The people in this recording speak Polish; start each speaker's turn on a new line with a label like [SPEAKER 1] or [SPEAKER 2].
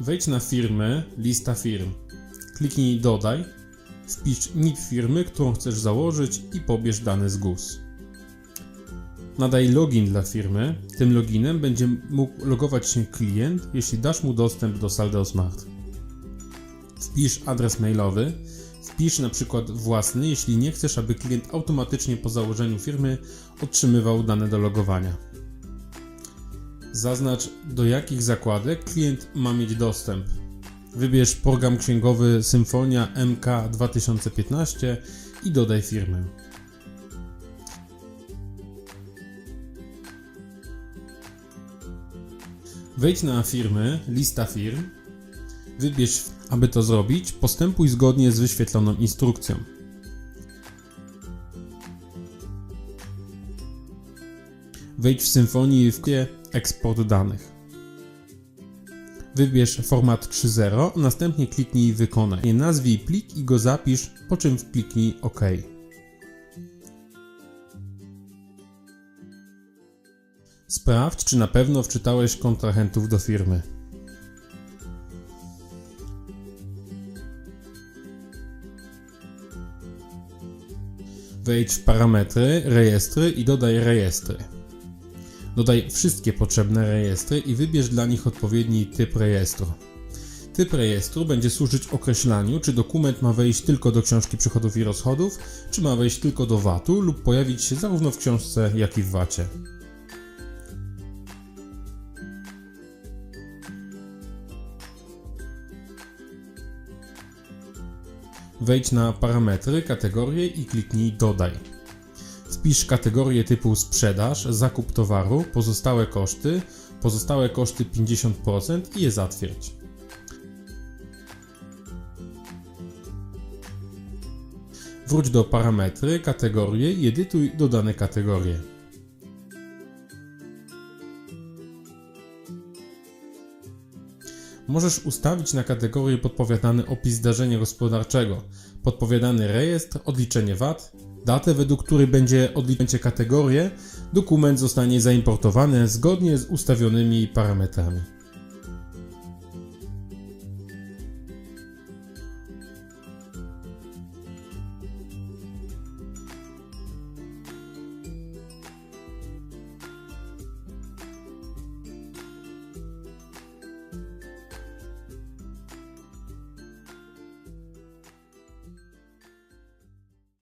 [SPEAKER 1] Wejdź na firmę, lista firm. Kliknij dodaj, wpisz NIP firmy, którą chcesz założyć i pobierz dane z GUS. Nadaj login dla firmy. Tym loginem będzie mógł logować się klient, jeśli dasz mu dostęp do Saldo Smart. Wpisz adres mailowy. Wpisz na przykład własny, jeśli nie chcesz, aby klient automatycznie po założeniu firmy otrzymywał dane do logowania. Zaznacz do jakich zakładek klient ma mieć dostęp. Wybierz program księgowy Symfonia MK 2015 i dodaj firmę. Wejdź na firmy, lista firm. Wybierz, aby to zrobić, postępuj zgodnie z wyświetloną instrukcją. Wejdź w Symfonii w eksport danych. Wybierz format 3.0, następnie kliknij wykonaj. Nazwij plik i go zapisz, po czym kliknij OK. Sprawdź, czy na pewno wczytałeś kontrahentów do firmy. Wejdź w parametry, rejestry i dodaj rejestry. Dodaj wszystkie potrzebne rejestry i wybierz dla nich odpowiedni typ rejestru. Typ rejestru będzie służyć określaniu, czy dokument ma wejść tylko do książki przychodów i rozchodów, czy ma wejść tylko do VAT-u lub pojawić się zarówno w książce, jak i w VAT-cie. Wejdź na parametry, kategorie i kliknij dodaj. Wpisz kategorię typu sprzedaż, zakup towaru, pozostałe koszty, pozostałe koszty 50% i je zatwierdź. Wróć do parametry, kategorie i edytuj dodane kategorie. Możesz ustawić na kategorię podpowiadany opis zdarzenia gospodarczego, podpowiadany rejestr, odliczenie VAT, datę, według której będzie odliczenie kategorie, dokument zostanie zaimportowany zgodnie z ustawionymi parametrami.